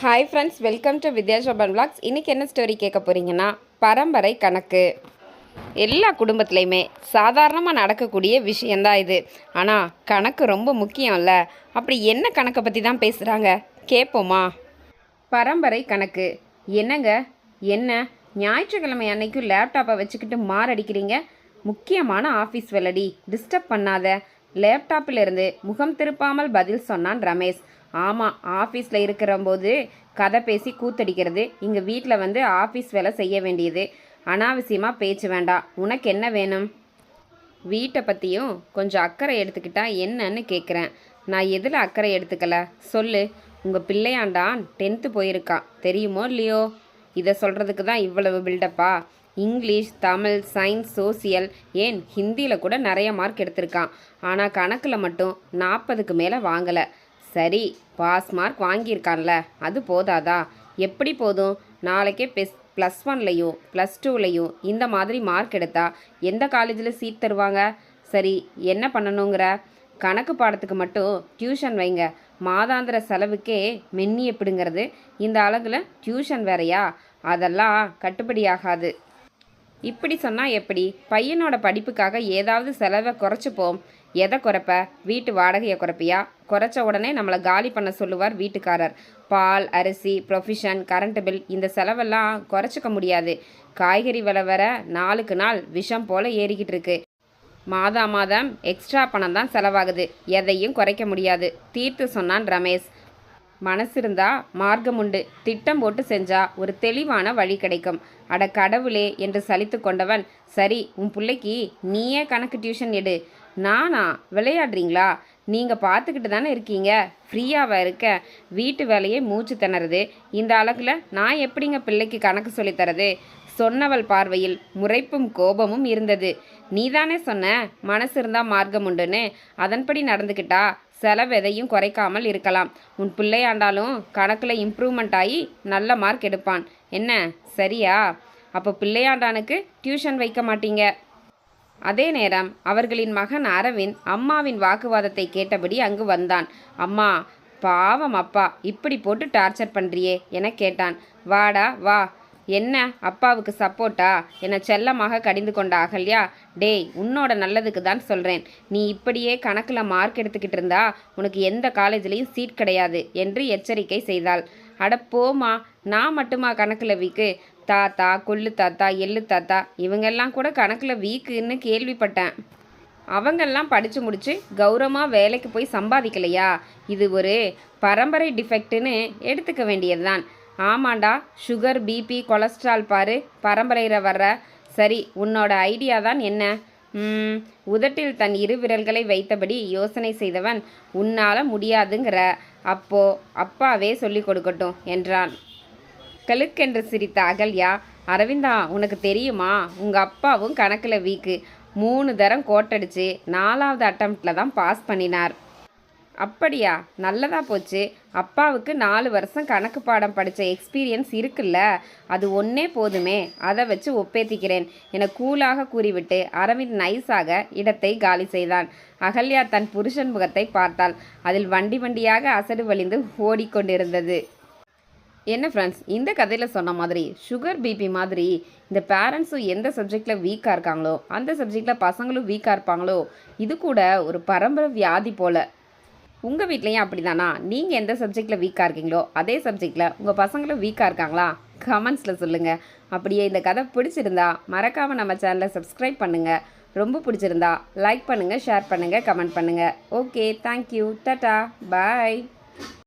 Hi friends welcome to Vidya blogs இன்றைக்கி என்ன story கேட்க போகிறீங்கன்னா பரம்பரை கணக்கு. எல்லா குடும்பத்துலேயுமே சாதாரணமாக நடக்கக்கூடிய விஷயந்தான் இது. ஆனால் கணக்கு ரொம்ப முக்கியம்ல. அப்படி என்ன கணக்கை பற்றி தான் பேசுகிறாங்க கேட்போமா பரம்பரை கணக்கு. என்னங்க? என்ன? ஞாயிற்றுக்கிழமை அன்னைக்கும் லேப்டாப்பை வச்சுக்கிட்டு மாரடிக்கிறீங்க? முக்கியமான ஆஃபீஸ் வெள்ளடி. டிஸ்டர்ப் பண்ணாத. லேப்டாப்பில் இருந்து முகம் திருப்பாமல் பதில் சொன்னான் ரமேஷ். ஆமாம் ஆஃபீஸில் இருக்கிறம்போது கதை பேசி கூத்தடிக்கிறது. இங்கே வீட்டில் வந்து ஆஃபீஸ் வேலை செய்ய வேண்டியது. அனாவசியமாக பேச்சு வேண்டாம் உனக்கு என்ன வேணும்? வீட்டை பற்றியும் கொஞ்சம் அக்கறை எடுத்துக்கிட்டா என்னன்னு கேட்குறேன் நான் எதில் அக்கறை எடுத்துக்கல? சொல்லு. உங்கள் பிள்ளையாண்டான் டென்த்து போயிருக்கான் தெரியுமோ இல்லையோ? இதை சொல்கிறதுக்கு தான் இவ்வளவு பில்டப்பா இங்கிலீஷ் தமிழ் சயின்ஸ் சோசியல் ஏன் ஹிந்தியில் கூட நிறைய மார்க் எடுத்திருக்கான். ஆனால் கணக்கில் மட்டும் நாற்பதுக்கு மேலே வாங்கலை. சரி பாஸ் மார்க் வாங்கியிருக்கான்ல அது போதாதா? எப்படி போதும்? நாளைக்கே பெஸ் ப்ளஸ் ஒன்லையும் ப்ளஸ் டூலையும் இந்த மாதிரி மார்க் எடுத்தா எந்த காலேஜில் சீட் தருவாங்க? சரி என்ன பண்ணணுங்கிற? கணக்கு பாடத்துக்கு மட்டும் டியூஷன் வைங்க. மாதாந்திர செலவுக்கே மென்னி எப்படிங்கிறது இந்த அளவில் டியூஷன் வேறையா? அதெல்லாம் கட்டுப்படியாகாது இப்படி சொன்னால் எப்படி? பையனோட படிப்புக்காக ஏதாவது செலவை குறைச்சிப்போம். எதை குறைப்ப? வீட்டு வாடகையை குறைப்பியா? குறைச்ச உடனே நம்மளை காலி பண்ண சொல்லுவார் வீட்டுக்காரர். பால் அரிசி ப்ரொஃபிஷன் கரண்ட் பில் இந்த செலவெல்லாம் குறைச்சிக்க முடியாது. காய்கறி விலை வர நாளுக்கு நாள் விஷம் போல் ஏறிக்கிட்டு இருக்கு. மாதா மாதம் எக்ஸ்ட்ரா பணம் தான் செலவாகுது. எதையும் குறைக்க முடியாது. தீர்த்து சொன்னான் ரமேஷ். மனசு இருந்தா மார்க்கம் உண்டு. திட்டம் போட்டு செஞ்சா ஒரு தெளிவான வழி கிடைக்கும். அட கடவுளே என்று சலித்து கொண்டவன் சரி உன் பிள்ளைக்கு நீயே கணக்கு டியூஷன் எடு. நானா? விளையாடுறீங்களா? நீங்கள் பார்த்துக்கிட்டு தானே இருக்கீங்க. ஃப்ரீயாவா இருக்க? வீட்டு வேலையே மூச்சு திணறுது. இந்த அழகில் நான் எப்படிங்க பிள்ளைக்கு கணக்கு சொல்லித்தரது சொன்னவள் பார்வையில் முறைப்பும் கோபமும் இருந்தது. நீதானே சொன்ன? மனசு இருந்தா மார்க்கம் உண்டுன்னு. அதன்படி நடந்துக்கிட்டா செலவு எதையும் குறைக்காமல் இருக்கலாம். உன் பிள்ளையாண்டாலும் கணக்கில் இம்ப்ரூவ்மெண்ட் ஆகி நல்ல மார்க் எடுப்பான். என்ன? சரியா? அப்போ பிள்ளையாண்டானுக்கு டியூஷன் வைக்க மாட்டீங்க. அதே நேரம் அவர்களின் மகன் அரவிந்த் அம்மாவின் வாக்குவாதத்தை கேட்டபடி அங்கு வந்தான். அம்மா பாவம் அப்பா இப்படி போட்டு டார்ச்சர் பண்ணுறியே என கேட்டான். வாடா வா. என்ன அப்பாவுக்கு சப்போர்ட்டா என செல்லமாக கடிந்து கொண்ட அகல்யா டேய் உன்னோட நல்லதுக்கு தான் சொல்கிறேன் நீ இப்படியே கணக்கில் மார்க் எடுத்துக்கிட்டு இருந்தா உனக்கு எந்த காலேஜ்லேயும் சீட் கிடையாது என்று எச்சரிக்கை செய்தாள். அட போமா நான் மட்டுமா கணக்கில் வீக்கு? தாத்தா கொள்ளு தாத்தா எள்ளு தாத்தா இவங்கெல்லாம் கூட கணக்கில் வீக்குன்னு கேள்விப்பட்டேன். அவங்கெல்லாம் படித்து முடித்து கௌரவமாக வேலைக்கு போய் சம்பாதிக்கலையா? இது ஒரு பரம்பரை டிஃபெக்ட்டுன்னு எடுத்துக்க வேண்டியதுதான். ஆமாண்டா சுகர் பிபி கொலஸ்ட்ரால் பாரு பரம்பரையில் வர்ற. சரி உன்னோட ஐடியா தான் என்ன? உதட்டில் தன் இரு விரல்களை வைத்தபடி யோசனை செய்தவன் உன்னால் முடியாதுங்கிற. அப்போ அப்பாவே சொல்லிக் கொடுக்கட்டும் என்றான். கலுக்கென்று சிரித்த அகல்யா அரவிந்தா உனக்கு தெரியுமா? உங்கள் அப்பாவும் கணக்கில் வீக்கு. மூணு தரம் கோட்டடிச்சு நாலாவது அட்டம்ப்டில் தான் பாஸ் பண்ணினார். அப்படியா? நல்லதாக போச்சு. அப்பாவுக்கு நாலு வருஷம் கணக்கு பாடம் படித்த எக்ஸ்பீரியன்ஸ் இருக்குல்ல. அது ஒன்றே போதுமே. அதை வச்சு ஒப்பேத்திக்கிறேன். என கூலாக கூறிவிட்டு அரவிந்த் நைஸாக இடத்தை காலி செய்தான். அகல்யா தன் புருஷன் முகத்தை பார்த்தாள். அதில் வண்டி வண்டியாக அசடு வழிந்து ஓடிக்கொண்டிருந்தது. என்ன ஃப்ரெண்ட்ஸ் இந்த கதையில் சொன்ன மாதிரி சுகர் பிபி மாதிரி இந்த பேரண்ட்ஸும் எந்த சப்ஜெக்டில் வீக்காக இருக்காங்களோ அந்த சப்ஜெக்டில் பசங்களும் வீக்காக இருப்பாங்களோ இது கூட ஒரு பரம்பரை வியாதி போல். உங்கள் வீட்லேயும் அப்படி தானா நீங்கள் எந்த சப்ஜெக்டில் வீக்காக இருக்கீங்களோ அதே சப்ஜெக்டில் உங்கள் பசங்களும் வீக்காக இருக்காங்களா? கமெண்ட்ஸில் சொல்லுங்கள் அப்படியே இந்த கதை பிடிச்சிருந்தா மறக்காமல் நம்ம சேனலை சப்ஸ்கிரைப் பண்ணுங்கள் ரொம்ப பிடிச்சிருந்தா லைக் பண்ணுங்கள் ஷேர் பண்ணுங்கள் கமெண்ட் பண்ணுங்கள் ஓகே தேங்க்யூ டட்டா பாய்